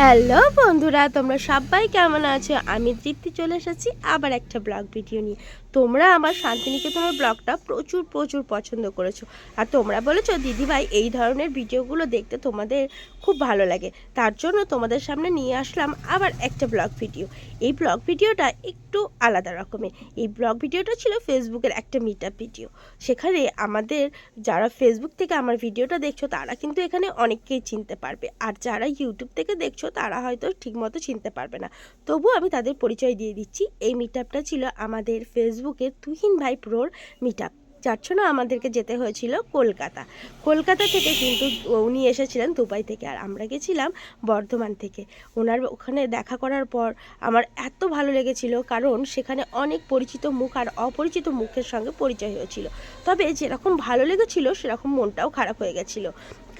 Hello বন্ধুরা, তোমরা সবাই কেমন আছো? আমি তৃপ্তি, চলে এসেছি আবার একটা ব্লগ ভিডিও নিয়ে। তোমরা আমার শান্তিনিকেতনের ব্লগটা প্রচুর প্রচুর পছন্দ করেছ। আর তোমরা বলেছ, দিদিভাই, এই ধরনের ভিডিওগুলো দেখতে তোমাদের খুব ভালো লাগে। তার জন্য তোমাদের সামনে নিয়ে আসলাম আবার একটা ব্লগ ভিডিও। এই ব্লগ ভিডিওটা একটু আলাদা রকমের। এই ব্লগ ভিডিওটা ছিল ফেসবুকের একটা মিট ভিডিও। সেখানে আমাদের যারা ফেসবুক থেকে আমার ভিডিওটা দেখছ, তারা কিন্তু এখানে অনেককেই চিনতে পারবে। আর যারা ইউটিউব থেকে দেখছ, তারা হয়তো ঠিকমতো চিনতে পারবে না। তবু আমি তাদের পরিচয় দিয়ে দিচ্ছি। এই মিট আপটা ছিল আমাদের ফেসবুকের তুহিন ভাই প্রোর মিট আপ যার জন্য আমাদেরকে যেতে হয়েছিল কলকাতা। কলকাতা থেকে কিন্তু উনি এসেছিলেন দুবাই থেকে, আর আমরা গেছিলাম বর্ধমান থেকে। ওনার ওখানে দেখা করার পর আমার এত ভালো লেগেছিল, কারণ সেখানে অনেক পরিচিত মুখ আর অপরিচিত মুখের সঙ্গে পরিচয় হয়েছিল। তবে যেরকম ভালো লেগেছিল, সেরকম মনটাও খারাপ হয়ে গেছিল।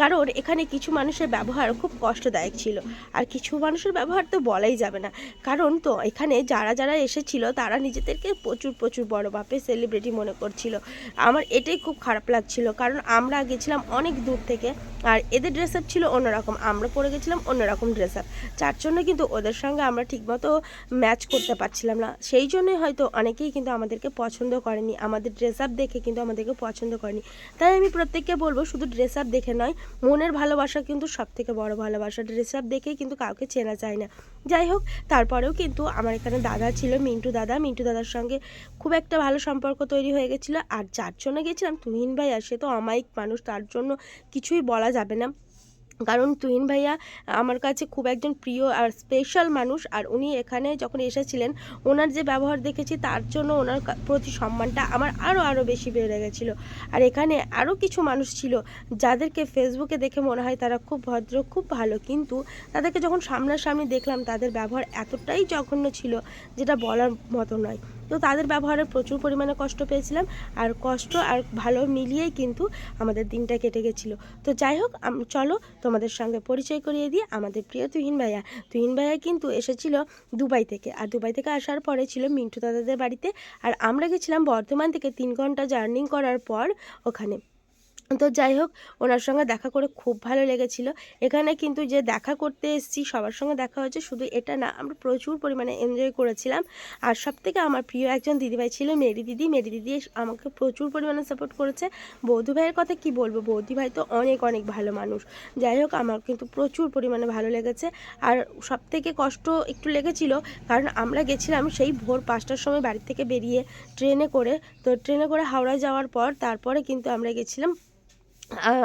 কারণ এখানে কিছু মানুষের ব্যবহার খুব কষ্টদায়ক ছিল। আর কিছু মানুষের ব্যবহার তো বলাই যাবে না। কারণ তো এখানে যারা যারা এসেছিল, তারা নিজেদেরকে প্রচুর প্রচুর বড় বাপে সেলিব্রিটি মনে করছিল। আমার এটাই খুব খারাপ লাগছিল। কারণ আমরা গেছিলাম অনেক দূর থেকে, আর এদের ড্রেস আপ ছিল অন্যরকম। আমরা পরে গেছিলাম অন্যরকম ড্রেস আপ যার জন্য কিন্তু ওদের সঙ্গে আমরা ঠিকমতো ম্যাচ করতে পারছিলাম না। সেই জন্যই হয়তো অনেকেই কিন্তু আমাদেরকে পছন্দ করেনি। আমাদের ড্রেস আপ দেখে কিন্তু আমাদেরকে পছন্দ করেনি। তাই আমি প্রত্যেককে বলব, শুধু ড্রেস আপ দেখে নয় মনের ভালোবাসা কিন্তু সব থেকে বড় ভালোবাসা ড্রেস আপ দেখেই কিন্তু কাউকে চেনা যায় না। যাই হোক, তারপরেও কিন্তু আমার এখানে দাদা ছিল, মিন্টু দাদা। মিন্টু দাদার সঙ্গে খুব একটা ভালো সম্পর্ক তৈরি হয়ে গেছিল। আর যার জন্য গেছিলাম, তুহিন ভাই আর সে তো অমায়িক মানুষ, তার জন্য কিছুই বলা যাবে না। কারণ তুহিন ভাইয়া আমার কাছে খুব একজন প্রিয় আর স্পেশাল মানুষ আর উনি এখানে যখন এসেছিলেন, ওনার যে ব্যবহার দেখেছি তার জন্য ওনার প্রতি সম্মানটা আমার আরও আরও বেশি বেড়ে গেছিল। আর এখানে আরও কিছু মানুষ ছিল যাদেরকে ফেসবুকে দেখে মনে হয় তারা খুব ভদ্র, খুব ভালো। কিন্তু তাদেরকে যখন সামনাসামনি দেখলাম তাদের ব্যবহার এতটাই জঘন্য ছিল যেটা বলার মতো নয়। তো তাদের ব্যবহারে প্রচুর পরিমাণে কষ্ট পেয়েছিলাম। আর কষ্ট আর ভালো মিলিয়েই কিন্তু আমাদের দিনটা কেটে গেছিল। তো যাই হোক চলো তোমাদের সঙ্গে পরিচয় করিয়ে দিই আমাদের প্রিয় তুহিন ভাইয়া। তুহিন ভাইয়া কিন্তু এসেছিল দুবাই থেকে। আর দুবাই থেকে আসার পরে ছিল মিন্টু দাদাদের বাড়িতে। আর আমরা গেছিলাম বর্ধমান থেকে তিন ঘণ্টা জার্নি করার পর ওখানে। তো যাই হোক, ওনার সঙ্গে দেখা করে খুব ভালো লেগেছিল। এখানে কিন্তু যে দেখা করতে এসেছি, সবার সঙ্গে দেখা হয়েছে, শুধু এটা না, আমরা প্রচুর পরিমাণে এনজয় করেছিলাম। আর সব থেকে আমার প্রিয় একজন দিদিভাই ছিল মেরি দিদি। মেরি দিদি আমাকে প্রচুর পরিমাণে সাপোর্ট করেছে। বৌদি ভাইয়ের কথা কি বলব? বৌদি ভাই তো অনেক অনেক ভালো মানুষ। যাই হোক, আমার কিন্তু প্রচুর পরিমাণে ভালো লেগেছে। আর সব থেকে কষ্ট একটু লেগেছিল, কারণ আমরা গেছিলাম সেই ভোর পাঁচটার সময় বাড়ি থেকে বেরিয়ে ট্রেনে করে। তো ট্রেনে করে হাওড়া যাওয়ার পর, তারপরে কিন্তু আমরা গেছিলাম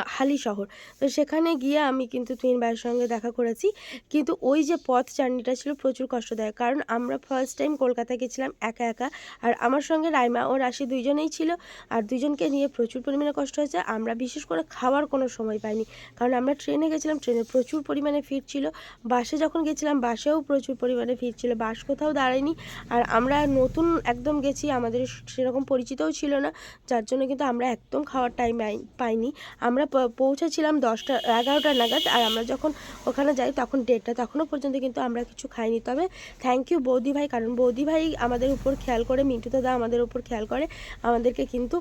হালি শহর। তো সেখানে গিয়ে আমি কিন্তু তুহিন ভাইয়ের সঙ্গে দেখা করেছি। কিন্তু ওই যে পথ জার্নিটা ছিল প্রচুর কষ্টদায়ক। কারণ আমরা ফার্স্ট টাইম কলকাতা গেছিলাম একা একা। আর আমার সঙ্গে রাইমা ও রাশি দুইজনেই ছিল। আর দুজনকে নিয়ে প্রচুর পরিমাণে কষ্ট হয়েছে। আমরা বিশেষ করে খাওয়ার কোনো সময় পাইনি। কারণ আমরা ট্রেনে গেছিলাম, ট্রেনে প্রচুর পরিমাণে ভিড় ছিল। বাসে যখন গেছিলাম, বাসেও প্রচুর পরিমাণে ভিড় ছিল। বাস কোথাও দাঁড়ায়নি। আর আমরা নতুন একদম গেছি। আমাদের সেরকম পরিচিতও ছিল না। যার জন্য কিন্তু আমরা একদম খাওয়ার টাইম পাইনি। আমরা পৌঁছেছিলাম দশটা, এগারোটা নাগাদ আর আমরা যখন ওখানে যাই তখন ডেটটা তখনও পর্যন্ত কিন্তু আমরা কিছু খাইনি। তবে থ্যাংক ইউ বৌদি ভাই, কারণ বৌদি ভাই আমাদের উপর খেয়াল করে মিন্টু দাদা আমাদের উপর খেয়াল করে, আমাদেরকে কিন্তু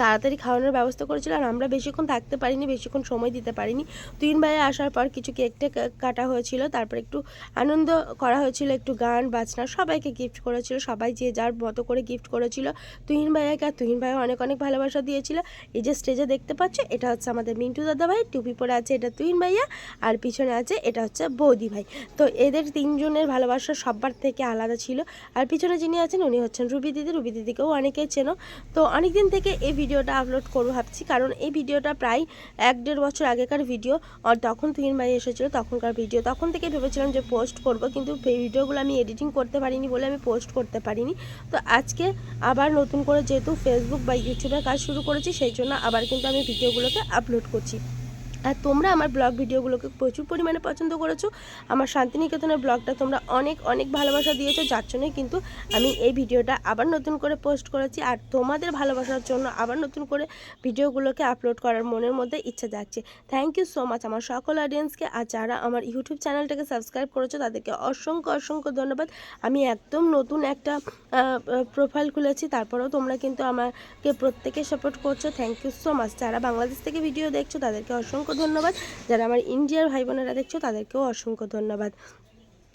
তাড়াতাড়ি খাওয়ানোর ব্যবস্থা করেছিল আর আমরা বেশিক্ষণ থাকতে পারিনি, বেশিক্ষণ সময় দিতে পারিনি। তিন ভাইয়ে আসার পর কিছু কেক টেক কাটা হয়েছিল, তারপর একটু আনন্দ করা হয়েছিল, একটু গান, বাজনা, সবাইকে গিফট করেছিল, সবাই যে যার মতো করে গিফট করেছিল। তুহিন ভাইয়াকে আর তুহিন ভাইয়া অনেক অনেক ভালোবাসা দিয়েছিল। এই যে স্টেজে দেখতে পাচ্ছ, এটা হচ্ছে আমাদের মিন্টু দাদা ভাই টুপি পরে আছে এটা তুহিন ভাইয়া, আর পিছনে আছে এটা হচ্ছে বৌদি ভাই। তো এদের তিনজনের ভালোবাসা সবার থেকে আলাদা ছিল। আর পিছনে যিনি আছেন, উনি হচ্ছেন রুবি দিদি, রুবি দিদিকেও অনেকেই চেনো। তো অনেক দিন থেকে এই ভিডিওটা আপলোড করব ভাবছি। কারণ এই ভিডিওটা প্রায় এক দেড় বছর আগেকার ভিডিও আর তখন তুহিন ভাই এসেছিল, তখনকার ভিডিও তখন থেকে ভেবেছিলাম যে পোস্ট করব, কিন্তু এই ভিডিওগুলো আমি এডিটিং করতে পারিনি বলে আমি পোস্ট করতে পারিনি। তো আজকে আবার নতুন করে যেহেতু ফেসবুক বা ইউটিউবে কাজ শুরু করেছি, সেই জন্য আবার কিন্তু আমি ভিডিওগুলোকে আপলোড করছি। আর তোমরা আমার ব্লগ ভিডিওগুলোকে প্রচুর পরিমাণে পছন্দ করেছ। আমার শান্তিনিকেতনের ব্লগটা তোমরা অনেক অনেক ভালোবাসা দিয়েছ, যার জন্যই কিন্তু আমি এই ভিডিওটা আবার নতুন করে পোস্ট করেছি। আর তোমাদের ভালোবাসার জন্য আবার নতুন করে ভিডিওগুলোকে আপলোড করার মনের মধ্যে ইচ্ছা যাচ্ছে থ্যাংক ইউ সো মাচ আমার সকল অডিয়েন্সকে আর যারা আমার ইউটিউব চ্যানেলটাকে সাবস্ক্রাইব করেছ, তাদেরকে অসংখ্য অসংখ্য ধন্যবাদ। আমি একদম নতুন একটা প্রোফাইল খুলেছি। তারপরেও তোমরা কিন্তু আমাকে প্রত্যেকে সাপোর্ট করছ। থ্যাংক ইউ সো মাচ যারা বাংলাদেশ থেকে ভিডিও দেখছ, তাদেরকে অসংখ্য ধন্যবাদ। যারা আমার ইন্ডিয়ার ভাই বোনেরা দেখছ তাদেরকেও অসংখ্য ধন্যবাদ।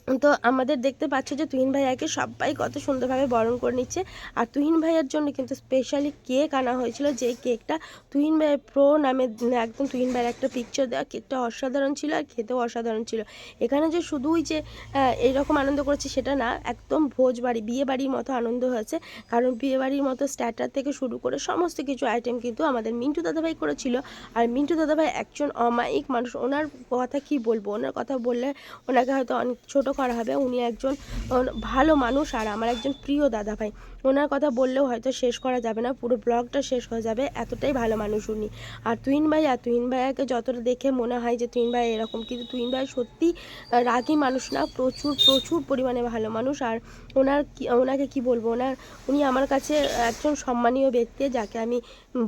তো আমাদের দেখতে পাচ্ছ যে তুহিন ভাইয়াকে সবাই কত সুন্দরভাবে বরণ করে নিচ্ছে। আর তুহিন ভাইয়ার জন্য কিন্তু স্পেশালি কেক আনা হয়েছিল, যে কেকটা তুহিন ভাইয়ের প্রো নামে, একদম তুহিন ভাইয়ের একটা পিকচার দেওয়া কেকটা অসাধারণ ছিল আর খেতেও অসাধারণ ছিল। এখানে যে শুধুই যে এইরকম আনন্দ করেছি সেটা না, একদম ভোজ বাড়ি বিয়ে বাড়ির মতো আনন্দ হয়েছে। কারণ বিয়ে বাড়ির মতো স্ট্যাটার থেকে শুরু করে সমস্ত কিছু আইটেম কিন্তু আমাদের মিন্টু দাদাভাই করেছিল। আর মিন্টু দাদাভাই একজন অমায়িক মানুষ, ওনার কথা কি বলব? ওনার কথা বললে ওনাকে হয়তো অনেক ছোটো করা হবে। উনি একজন ভালো মানুষ আর আমার একজন প্রিয় দাদা ভাই। ওনার কথা বললেও হয়তো শেষ করা যাবে না, পুরো ব্লগটা শেষ হয়ে যাবে এতটাই ভালো মানুষ উনি। আর তুহিন ভাই আর তুহিন ভাইয়াকে যতটা দেখে মনে হয় যে তুইন ভাই এরকম, কিন্তু তুহিন ভাই সত্যি রাগী মানুষ না, প্রচুর প্রচুর পরিমাণে ভালো মানুষ। আর ওনার ওনাকে কি বলব, ওনার, উনি আমার কাছে একজন সম্মানীয় ব্যক্তি, যাকে আমি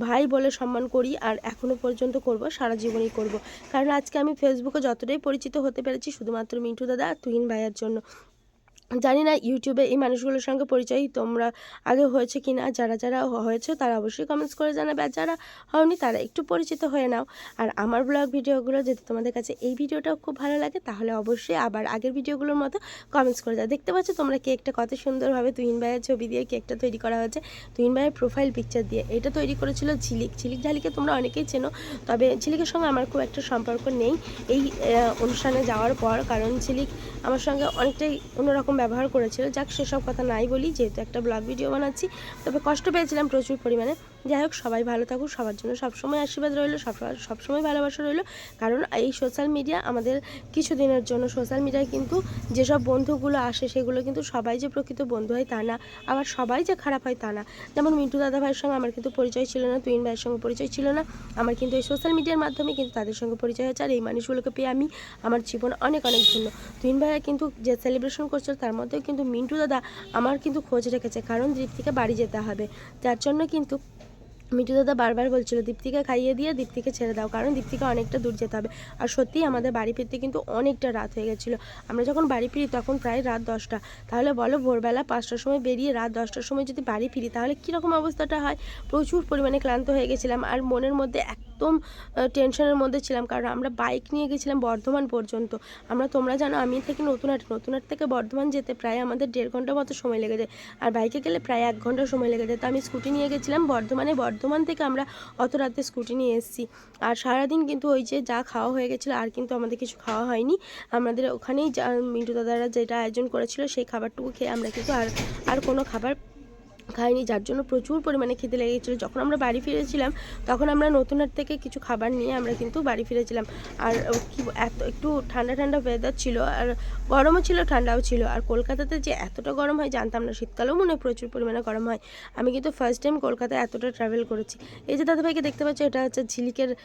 ভাই বলে সম্মান করি আর এখনও পর্যন্ত করব, সারা জীবনই করব। কারণ আজকে আমি ফেসবুকে যতটাই পরিচিত হতে পেরেছি, শুধুমাত্র মিন্টু দাদা আর তুহিন ভাইয়ের জন্য। জানি না ইউটিউবে এই মানুষগুলোর সঙ্গে পরিচয় তোমরা আগে হয়েছে কি না যারা যারা হয়েছে তারা অবশ্যই কমেন্টস করে জানাবে, আর যারা হয়নি তারা একটু পরিচিত হয়ে নাও। আর আমার ব্লগ ভিডিওগুলো যদি তোমাদের কাছে এই ভিডিওটাও খুব ভালো লাগে, তাহলে অবশ্যই আবার আগের ভিডিওগুলোর মতো কমেন্টস করে দাও। দেখতে পাচ্ছ তোমরা কেকটা কত সুন্দরভাবে তুহিন ভাইয়ের ছবি দিয়ে কেকটা তৈরি করা হয়েছে। তুহিন ভাইয়ের প্রোফাইল পিকচার দিয়ে এটা তৈরি করেছিল ঝিলিক। ঝিলিক ঝালিকে তোমরা অনেকেই চেনো, তবে ঝিলিকের সঙ্গে আমার খুব একটা সম্পর্ক নেই। এই অনুষ্ঠানে যাওয়ার পর, কারণ ঝিলিক আমার সঙ্গে অনেকটাই অন্যরকম ব্যবহার করেছিল। যাক, সেসব কথা নাই বলি, যেহেতু একটা ব্লগ ভিডিও বানাচ্ছি, তবে কষ্ট পেয়েছিলাম প্রচুর পরিমাণে। যাই হোক, সবাই ভালো থাকুক সবার জন্য সবসময় আশীর্বাদ রইল সব সবসময় ভালোবাসা রইল। কারণ এই সোশ্যাল মিডিয়া আমাদের কিছুদিনের জন্য সোশ্যাল মিডিয়ায় কিন্তু যেসব বন্ধুগুলো আসে, সেগুলো কিন্তু সবাই যে প্রকৃত বন্ধু হয় তা না। আবার সবাই যে খারাপ হয় তা না। যেমন মিন্টু দাদা ভাইয়ের সঙ্গে আমার কিন্তু পরিচয় ছিল না তুইন ভাইয়ের সঙ্গে পরিচয় ছিল না। আমার কিন্তু এই সোশ্যাল মিডিয়ার মাধ্যমে কিন্তু তাদের সঙ্গে পরিচয় হয়েছে। আর এই মানুষগুলোকে পেয়ে আমি, আমার জীবন অনেক অনেক ধন্য। তুইন ভাইয়া কিন্তু যে সেলিব্রেশন করছিল, তার মধ্যেও কিন্তু মিন্টু দাদা আমার কিন্তু খোঁজ রেখেছে। কারণ দীপ্তিকে বাড়ি যেতে হবে। যার জন্য কিন্তু মিঠু দাদা বারবার বলছিল, দীপ্তিকে খাইয়ে দিয়ে দীপ্তিকে ছেড়ে দাও, কারণ দীপ্তিকে অনেকটা দূর যেতে হবে। আর সত্যিই আমাদের বাড়ি ফিরতে কিন্তু অনেকটা রাত হয়ে গেছিল। আমরা যখন বাড়ি ফিরি তখন প্রায় রাত দশটা। তাহলে বলো, ভোরবেলা পাঁচটার সময় বেরিয়ে রাত দশটার সময় যদি বাড়ি ফিরি, তাহলে কীরকম অবস্থাটা হয়? প্রচুর পরিমাণে ক্লান্ত হয়ে গেছিলাম, আর মনের মধ্যে একদম টেনশনের মধ্যে ছিলাম। কারণ আমরা বাইক নিয়ে গেছিলাম বর্ধমান পর্যন্ত। আমরা তোমরা জানো আমি থাকি নতুনহাট। নতুনহাট থেকে বর্ধমান যেতে প্রায় আমাদের দেড় ঘণ্টা মতো সময় লেগে যায়। আর বাইকে গেলে প্রায় এক ঘণ্টা সময় লেগে যায়। তো আমি স্কুটি নিয়ে গেছিলাম বর্ধমানে। বর্ধমান থেকে আমরা অত রাতে স্কুটি নিয়ে এসেছি। আর সারাদিন কিন্তু ওই যে যা খাওয়া হয়ে গেছিল, আর কিন্তু আমাদের কিছু খাওয়া হয়নি। আমাদের ওখানেই যা মিন্টু দাদারা যেটা আয়োজন করেছিল, সেই খাবারটুকু খেয়ে আমরা কিন্তু আর আর কোনো খাবার খাইনি, যার জন্য প্রচুর পরিমাণে খেতে লেগেছিলো। যখন আমরা বাড়ি ফিরেছিলাম, তখন আমরা নতুনহাট থেকে কিছু খাবার নিয়ে আমরা কিন্তু বাড়ি ফিরেছিলাম। আর কি এত একটু ঠান্ডা ঠান্ডা ওয়েদার ছিল, আর গরমও ছিল, ঠান্ডাও ছিল। আর কলকাতাতে যে এতটা গরম হয় জানতাম না, শীতকালেও মনে হয় প্রচুর পরিমাণে গরম হয়। আমি কিন্তু ফার্স্ট টাইম কলকাতায় এতটা ট্রাভেল করেছি। এই যে দাদাভাইকে দেখতে পাচ্ছ, এটা হচ্ছে ঝিলিকের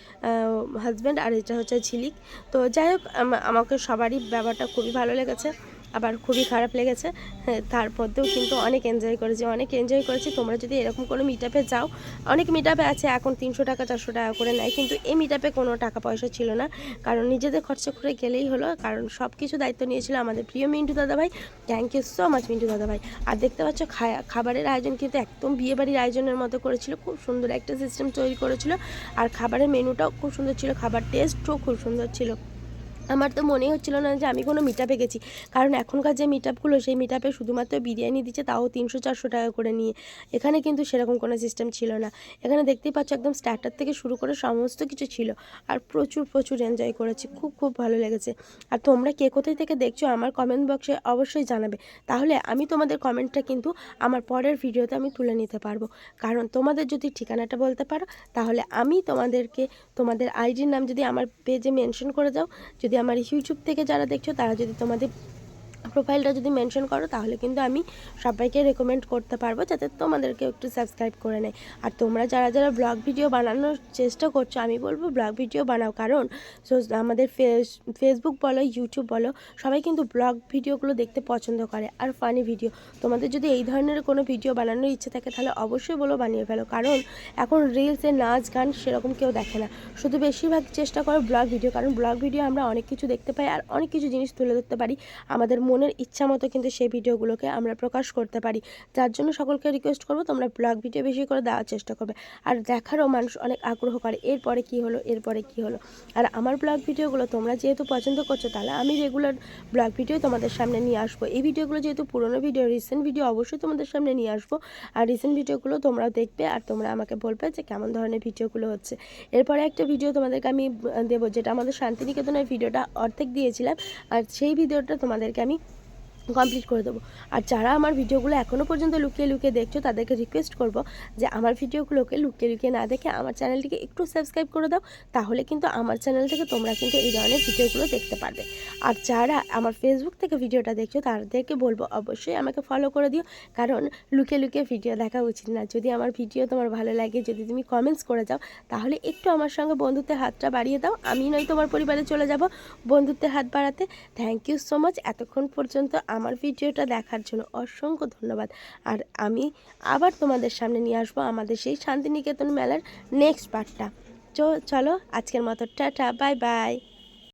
হাজব্যান্ড আর এটা হচ্ছে ঝিলিক। তো যাই হোক, আম- আমাকে সবারই ব্যাপারটা খুবই ভালো লেগেছে। আবার খুবই খারাপ লেগেছে। হ্যাঁ, তার কিন্তু অনেক এনজয় করেছি অনেক এনজয় করেছি। তোমরা যদি এরকম কোনো মিট যাও অনেক মিট আছে এখন তিনশো টাকা চারশো টাকা করে নেয়। কিন্তু এই মিট কোনো টাকা পয়সা ছিল না। কারণ নিজেদের খরচা করে গেলেই হলো। কারণ সব কিছু দায়িত্ব নিয়েছিল আমাদের প্রিয় মিন্টু দাদাভাই। Thank you so much Mintu দাদাভাই। আর দেখতে পাচ্ছ খাবারের আয়োজন কিন্তু একদম বিয়েবাড়ির আয়োজনের মতো করেছিল। খুব সুন্দর একটা সিস্টেম তৈরি করেছিল। আর খাবারের মেনুটাও খুব সুন্দর ছিল। খাবার টেস্টও খুব সুন্দর ছিল। আমার তো মনেই হচ্ছিল না যে আমি কোনো মিট আপে গেছি। কারণ এখনকার যে মিট আপগুলো সেই মিট আপে শুধুমাত্র বিরিয়ানি দিচ্ছে, তাও তিনশো, চারশো টাকা করে নিয়ে। এখানে কিন্তু সেরকম কোনো সিস্টেম ছিল না। এখানে দেখতেই পাচ্ছ একদম স্টার্টার থেকে শুরু করে সমস্ত কিছু ছিল। আর প্রচুর প্রচুর এনজয় করেছি। খুব খুব ভালো লেগেছে। আর তোমরা কে কোথায় থেকে দেখছ, আমার কমেন্ট বক্সে অবশ্যই জানাবে। তাহলে আমি তোমাদের কমেন্টটা কিন্তু আমার পরের ভিডিওতে আমি তুলে নিতে পারব। কারণ তোমাদের যদি ঠিকানাটা বলতে পারো, তাহলে আমি তোমাদেরকে, তোমাদের আইডির নাম যদি আমার পেজে মেনশন করে দাও, যদি আমার ইউটিউব থেকে যারা দেখছ তারা যদি তোমাদের প্রোফাইলটা যদি মেনশন করো, তাহলে কিন্তু আমি সবাইকে রেকমেন্ড করতে পারব, যাতে তোমাদেরকে একটু সাবস্ক্রাইব করে নেয়। আর তোমরা যারা যারা ব্লগ ভিডিও বানানোর চেষ্টা করছ, আমি বলব ব্লগ ভিডিও বানাও। কারণ, so- আমাদের ফেস ফেসবুক বলো ইউটিউব বলো, সবাই কিন্তু ব্লগ ভিডিওগুলো দেখতে পছন্দ করে, আর ফানি ভিডিও তোমাদের যদি এই ধরনের কোনো ভিডিও বানানোর ইচ্ছে থাকে, তাহলে অবশ্যই বলো বানিয়ে ফেলো। কারণ, এখন রিলসে নাচ, গান সেরকম কেউ দেখে না। শুধু বেশিরভাগ চেষ্টা করো ব্লগ ভিডিও কারণ ব্লগ ভিডিও আমরা অনেক কিছু দেখতে পাই, আর অনেক কিছু জিনিস তুলে ধরতে পারি আমাদের মনের ইচ্ছা মতো কিন্তু সেই ভিডিওগুলোকে আমরা প্রকাশ করতে পারি। যার জন্য সকলকে রিকোয়েস্ট করব, তোমরা ব্লগ ভিডিও বেশি করে দেওয়ার চেষ্টা করবে। আর দেখারও মানুষ অনেক আগ্রহ করে, এরপরে কি হলো, এরপরে কি হলো। আর আমার ব্লগ ভিডিওগুলো তোমরা যেহেতু পছন্দ করছ, তাহলে আমি রেগুলার ব্লগ ভিডিও তোমাদের সামনে নিয়ে আসব। এই ভিডিওগুলো যেহেতু পুরনো ভিডিও রিসেন্ট ভিডিও অবশ্যই তোমাদের সামনে নিয়ে আসব। আর রিসেন্ট ভিডিওগুলো তোমরা দেখবে আর তোমরা আমাকে বলবে যে কেমন ধরনের ভিডিওগুলো হচ্ছে। এরপরে একটা ভিডিও তোমাদেরকে আমি দেবো, যেটা আমাদের শান্তিনিকেতনের ভিডিওটা অর্ধেক দিয়েছিলাম। আর সেই ভিডিওটা তোমাদেরকে আমি কমপ্লিট করে দেবো। আর যারা আমার ভিডিওগুলো এখনও পর্যন্ত লুকিয়ে লুকিয়ে দেখছ, তাদেরকে রিকোয়েস্ট করব যে আমার ভিডিওগুলোকে লুকিয়ে লুকিয়ে না দেখে আমার চ্যানেলটিকে একটু সাবস্ক্রাইব করে দাও, তাহলে কিন্তু আমার চ্যানেল থেকে তোমরা কিন্তু এই ধরনের ভিডিওগুলো দেখতে পারবে। আর যারা আমার ফেসবুক থেকে ভিডিওটা দেখছ, তাদেরকে বলব অবশ্যই আমাকে ফলো করে দিও, কারণ লুকিয়ে লুকিয়ে ভিডিও দেখা উচিত না। যদি আমার ভিডিও তোমার ভালো লাগে, যদি তুমি কমেন্টস করে যাও, তাহলে একটু আমার সঙ্গে বন্ধুত্বের হাতটা বাড়িয়ে দাও, আমি নয় তোমার পরিবারে চলে যাব বন্ধুত্বের হাত বাড়াতে। থ্যাংক ইউ সো মাচ এতক্ষণ পর্যন্ত আমার ভিডিওটা দেখার জন্য অসংখ্য ধন্যবাদ। আর আমি আবার তোমাদের সামনে নিয়ে আসব আমাদের সেই শান্তিনিকেতন মেলার নেক্সট পার্টটা চলো, আজকের মতো টাটা বাই বাই